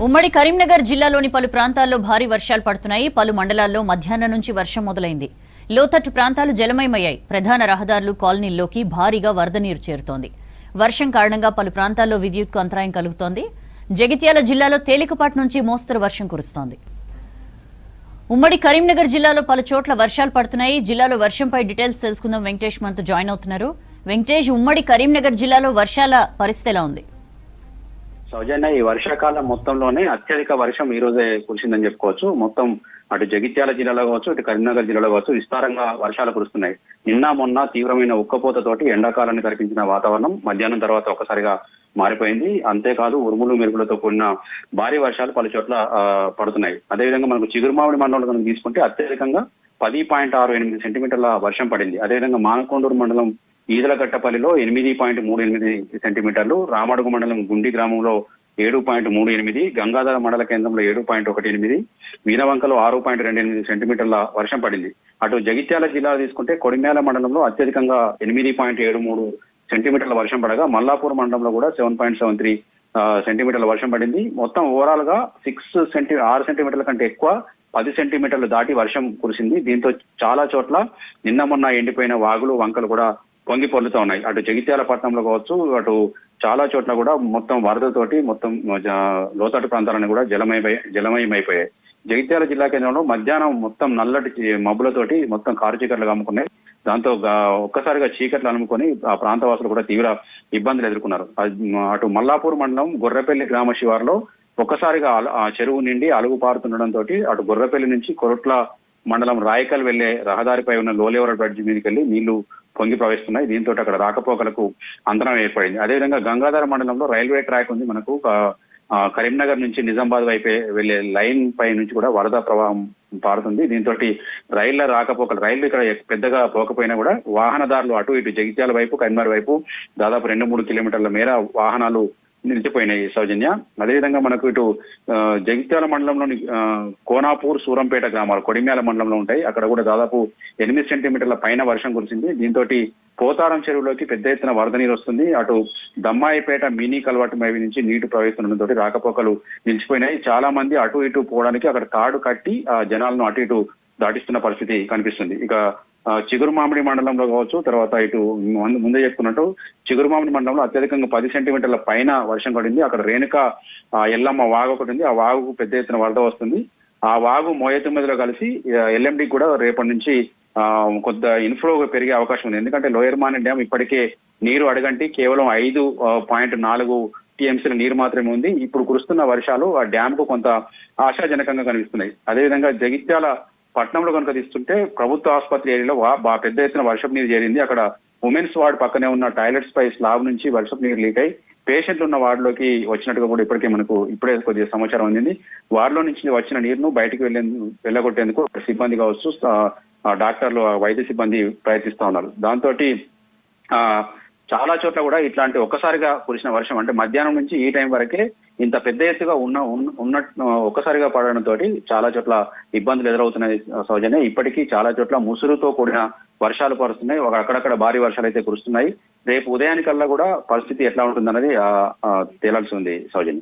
ఉమ్మడి కరీంనగర్ జిల్లాలోని పలు ప్రాంతాల్లో భారీ వర్షాలు పడుతున్నాయి. పలు మండలాల్లో మధ్యాహ్నం నుంచి వర్షం మొదలైంది. లోతట్టు ప్రాంతాలు జలమయమయ్యాయి. ప్రధాన రహదారులు కాలనీల్లోకి భారీగా వరద నీరు చేరుతోంది. వర్షం కారణంగా పలు ప్రాంతాల్లో విద్యుత్కు అంతరాయం కలుగుతోంది. జగిత్యాల జిల్లాలో తేలికపాటి నుంచి మోస్తరు వర్షం కురుస్తోంది. ఉమ్మడి కరీంనగర్ జిల్లాలో పలు చోట్ల వర్షాలు పడుతున్నాయి. జిల్లాలో వర్షంపై డీటెయిల్స్ తెలుసుకుందాం. వెంకటేష్ మనతో జాయిన్ అవుతున్నారు. వెంకటేష్ ఉమ్మడి కరీంనగర్ జిల్లాలో వర్షాల పరిస్థితి ఎలా ఉంది? సౌజన్య ఈ వర్షాకాలం మొత్తంలోనే అత్యధిక వర్షం ఈ రోజే కురిసిందని చెప్పుకోవచ్చు. మొత్తం అటు జగిత్యాల జిల్లాలో కావచ్చు ఇటు కరీంనగర్ జిల్లాలో కావచ్చు విస్తారంగా వర్షాలు కురుస్తున్నాయి. నిన్న మొన్న తీవ్రమైన ఉక్కపోతతోటి ఎండాకాలాన్ని కనిపించిన వాతావరణం మధ్యాహ్నం తర్వాత ఒకసారిగా మారిపోయింది. అంతేకాదు ఉరుములు మెరుపులతో కూడిన భారీ వర్షాలు పలు చోట్ల పడుతున్నాయి. అదేవిధంగా మనకు చిగురుమామిడి మండలం కనుక తీసుకుంటే అత్యధికంగా పది పాయింట్ ఆరు ఎనిమిది సెంటీమీటర్ల వర్షం పడింది. అదేవిధంగా మానకొండూరు మండలం ఈదలగట్టపల్లిలో ఎనిమిది పాయింట్ మూడు ఎనిమిది సెంటీమీటర్లు రామడుగు మండలం గుండి గ్రామంలో ఏడు పాయింట్ మూడు ఎనిమిది గంగాధర మండల కేంద్రంలో ఏడు పాయింట్ ఒకటి ఎనిమిది వీనవంకలో ఆరు పాయింట్ రెండు ఎనిమిది సెంటీమీటర్ల వర్షం పడింది. అటు జగిత్యాల జిల్లా తీసుకుంటే కొడిమేల మండలంలో అత్యధికంగా ఎనిమిది పాయింట్ ఏడు మూడు సెంటీమీటర్ల వర్షం పడగా మల్లాపూర్ మండలంలో కూడా సెవెన్ పాయింట్ సెవెన్ త్రీ సెంటీమీటర్ల వర్షం పడింది. మొత్తం ఓవరాల్గా సిక్స్ సెంటీ ఆరు సెంటీమీటర్ల కంటే ఎక్కువ పది సెంటీమీటర్లు దాటి వర్షం కురిసింది. దీంతో చాలా చోట్ల నిన్న మొన్న ఎండిపోయిన వాగులు వంకలు కూడా పొంగి పొర్లుతూ ఉన్నాయి. అటు జగిత్యాల పట్టణంలో కావచ్చు అటు చాలా చోట్ల కూడా మొత్తం వరదతోటి మొత్తం జ- లోతట్టు ప్రాంతాలను కూడా జలమయమై జలమయమైపోయాయి. జగిత్యాల జిల్లా కేంద్రంలో మధ్యాహ్నం మొత్తం నల్లటి మబ్బులతోటి మొత్తం కారు చీకట్లు అమ్ముకున్నాయి దాంతో ఒక్కసారిగా చీకట్లు అమ్ముకొని ఆ ప్రాంతవాసులు కూడా తీవ్ర ఇబ్బందులు ఎదుర్కొన్నారు. అటు మల్లాపూర్ మండలం గొర్రెపల్లి గ్రామ శివారులో ఒక్కసారిగా ఆ చెరువు నిండి అలుగు పారుతుండడంతో అటు గొర్రెపల్లి నుంచి కొరట్ల మండలం రాయకల్ వెళ్ళే రహదారిపై ఉన్న లోలేవర బ్రిడ్జ్ మీదకి వెళ్ళి నీళ్ళు పొంగి ప్రవేశిస్తున్నాయి దీంతో అక్కడ రాకపోకలకు అంతరం ఏర్పడింది. అదేవిధంగా గంగాధర మండలంలో రైల్వే ట్రాక్ ఉంది మనకు. కరీంనగర్ నుంచి నిజామాబాద్ వైపే వెళ్ళే లైన్ పై నుంచి కూడా వరద ప్రవాహం పారుతుంది. దీంతో రైళ్ళ రాకపోకలు రైళ్ళు ఇక్కడ పెద్దగా పోకపోయినా కూడా వాహనదారులు అటు ఇటు జగిత్యాల వైపు కరీంనగర్ వైపు దాదాపు రెండు మూడు కిలోమీటర్ల మేర వాహనాలు నిలిచిపోయినాయి సౌజన్య. అదేవిధంగా మనకు ఇటు జగిత్యాల మండలంలోని కోనాపూర్ సూరంపేట గ్రామాలు కొడిమ్యాల మండలంలో ఉంటాయి. అక్కడ కూడా దాదాపు ఎనిమిది సెంటీమీటర్ల పైన వర్షం కురిసింది. దీంతో పోతారం చెరువులోకి పెద్ద ఎత్తున వరద నీరు వస్తుంది. అటు దమ్మాయిపేట మినీ కలవాటు మేవి నుంచి నీటి ప్రవహిస్తుండడంతో రాకపోకలు నిలిచిపోయినాయి. చాలా మంది అటు ఇటు పోవడానికి అక్కడ తాడు కట్టి ఆ జనాలను అటు ఇటు దాటిస్తున్న పరిస్థితి కనిపిస్తుంది. ఇక చిగురు చిగురుమామిడి మండలంలో కావచ్చు తర్వాత ఇటు ముందు- ముందే చెప్పుకున్నట్టు చిగురుమామిడి మండలంలో అత్యధికంగా పది సెంటీమీటర్ల పైన వర్షం పడింది. అక్కడ రేణుక ఎల్లమ్మ వాగు ఒకటి ఉంది. ఆ వాగు పెద్ద ఎత్తున వరద వస్తుంది. ఆ వాగు మోయతొమ్మిదిలో కలిసి ఎల్ఎండి కూడా రేపటి నుంచి ఆ, కొంత ఇన్ఫ్లో పెరిగే అవకాశం ఉంది. ఎందుకంటే లోయర్ మాని డ్యామ్ ఇప్పటికే నీరు అడగంటి. కేవలం ఐదు పాయింట్ నాలుగు టీఎంసీల నీరు మాత్రమే ఉంది. ఇప్పుడు కురుస్తున్న వర్షాలు ఆ డ్యామ్కు కొంత ఆశాజనకంగా కనిపిస్తున్నాయి. అదేవిధంగా జగిత్యాల పట్నంలో కనుక తీసుకుంటే ప్రభుత్వ ఆసుపత్రి ఏరియాలో బా పెద్ద ఎత్తున వర్షపు నీరు చేరింది. అక్కడ ఉమెన్స్ వార్డ్ పక్కనే ఉన్న టాయిలెట్స్ పై స్లాబ్ నుంచి వర్షపు నీరు లీక్ అయి పేషెంట్లు ఉన్న వార్డులోకి వచ్చినట్టుగా కూడా ఇప్పటికే మనకు ఇప్పుడే కొద్దిగా సమాచారం అందింది. వార్డులో నుంచి వచ్చిన నీరును బయటకు వెళ్ళే వెళ్ళగొట్టేందుకు సిబ్బంది కావచ్చు ఆ, డాక్టర్లు వైద్య సిబ్బంది ప్రయత్నిస్తా ఉన్నారు. దాంతో చాలా చోట్ల కూడా ఇట్లాంటి ఒక్కసారిగా కురిసిన వర్షం. అంటే మధ్యాహ్నం నుంచి ఈ టైం వరకే ఇంత పెద్ద ఎత్తుగా ఉన్న ఉన్న- ఒక్కసారిగా పడడంతో చాలా చోట్ల ఇబ్బందులు ఎదురవుతున్నాయి సౌజన్య. ఇప్పటికీ చాలా చోట్ల ముసురుతో కూడిన వర్షాలు పరుస్తున్నాయి. ఒక అక్కడక్కడ భారీ వర్షాలు అయితే కురుస్తున్నాయి. రేపు ఉదయానికల్లా కూడా పరిస్థితి ఎట్లా ఉంటుందన్నది తేలాల్సి ఉంది సౌజన్య.